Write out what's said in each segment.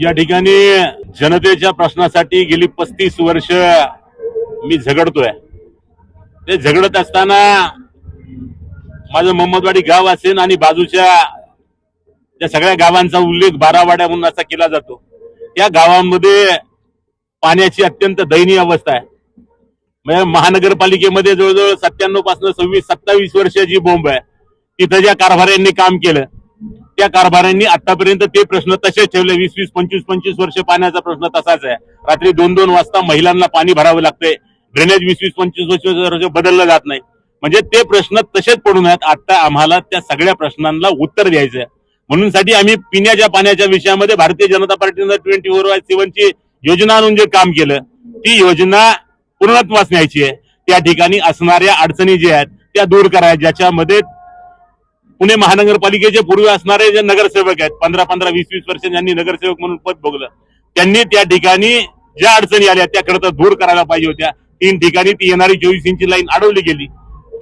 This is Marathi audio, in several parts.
या ठिकाणी जनतेच्या प्रश्नासाठी गेली पस्तीस वर्ष मी झगडतोय. ते झगडत असताना माझं मोहम्मदवाडी गाव असेल आणि बाजूच्या त्या सगळ्या गावांचा उल्लेख बारावाड्या म्हणून असा केला जातो. त्या गावांमध्ये पाण्याची अत्यंत दयनीय अवस्था आहे. म्हणजे महानगरपालिकेमध्ये जवळजवळ सत्त्याण्णवपासून सव्वीस सत्तावीस वर्ष जी बोंब आहे तिथं ज्या कारभाऱ्यांनी काम केलं त्या कारभाऱ्यांनी आतापर्यंत ते प्रश्न तसेच ठेवले. वीस वीस पंचवीस पंचवीस वर्ष पाण्याचा प्रश्न तसाच आहे. रात्री दोन दोन वाजता महिलांना पाणी भरावं लागतंय. ड्रेनेज वीस वीस पंचवीस वर्ष बदललं जात नाही. म्हणजे ते प्रश्न तसेच पडून आहेत. आता आम्हाला त्या सगळ्या प्रश्नांना उत्तर द्यायचं आहे. म्हणून साठी आम्ही पिण्याच्या पाण्याच्या विषयामध्ये भारतीय जनता पार्टीनं ट्वेंटी फोर बाय सेव्हनची योजना आणून जे काम केलं ती योजना पूर्णत्वास न्यायची आहे. त्या ठिकाणी असणाऱ्या अडचणी ज्या आहेत त्या दूर करायच्या ज्याच्यामध्ये पुणे महानगरपालिकेचे पूर्वी असणारे जे नगरसेवक आहेत पंधरा पंधरा वीस वीस वर्ष ज्यांनी नगरसेवक म्हणून पद भोगलं त्यांनी त्या ठिकाणी ज्या अडचणी आल्या त्या खरं तर दूर करायला पाहिजे होत्या. तीन ठिकाणी ती येणारी चोवीस इंची लाईन अडवली गेली.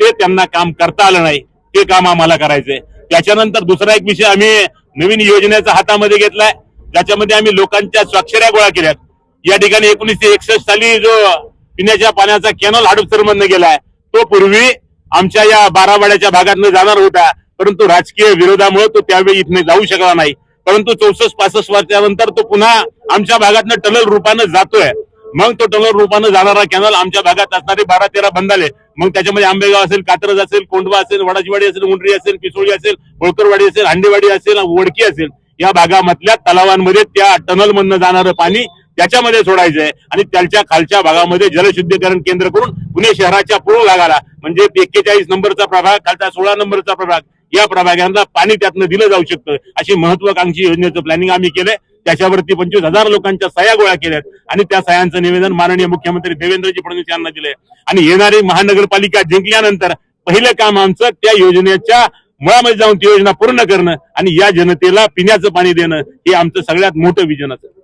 ते त्यांना काम करता आलं नाही. ते काम आम्हाला करायचंय. त्याच्यानंतर दुसरा एक विषय आम्ही नवीन योजनेचा हातामध्ये घेतलाय. ज्याच्यामध्ये आम्ही लोकांच्या स्वाक्षऱ्या गोळा केल्यात. या ठिकाणी एकोणीसशे एकसष्ट साली जो पिण्याच्या पाण्याचा कॅनल हडपसर मधनं गेलाय तो पूर्वी आमच्या या बारावाड्याच्या भागातनं जाणार होता. परंतु राजकीय विरोधामुळे तो त्यावेळी इथने जाऊ शकला नाही. परंतु चौसष्ट पासष्ट वर्षानंतर तो पुन्हा आमच्या भागातनं टनल रूपानं जातोय. मग तो टनल रूपानं जाणारा कॅनल आमच्या भागात असणारे बारा तेरा बंधाले. मग त्याच्यामध्ये आंबेगाव असेल कात्रज असेल कोंडवा असेल वडाचीवाडी असेल उंडरी असेल पिसोळी असेल होळकरवाडी असेल हांडेवाडी असेल वडकी असेल. या भागामधल्या तलावांमध्ये त्या टनल मधनं जाणारं पाणी त्याच्यामध्ये सोडायचंय. आणि त्याच्या खालच्या भागामध्ये जलशुद्धीकरण केंद्र करून पुणे शहराच्या पूर्व भागाला म्हणजे एक्केचाळीस नंबरचा प्रभाग खालचा सोळा नंबरचा प्रभाग या प्रभागांना पाणी त्यातनं दिलं जाऊ शकतं. अशी महत्वाकांक्षी योजनेचं प्लॅनिंग आम्ही केलंय. त्याच्यावरती पंचवीस हजार लोकांच्या सह्या गोळा केल्यात. आणि त्या सह्यांचं निवेदन माननीय मुख्यमंत्री देवेंद्रजी फडणवीस यांना दिलंय. आणि येणारी महानगरपालिका जिंकल्यानंतर पहिलं काम आमचं त्या योजनेच्या मुळामध्ये जाऊन ती योजना पूर्ण करणं आणि या जनतेला पिण्याचं पाणी देणं हे आमचं सगळ्यात मोठं विजन असेल.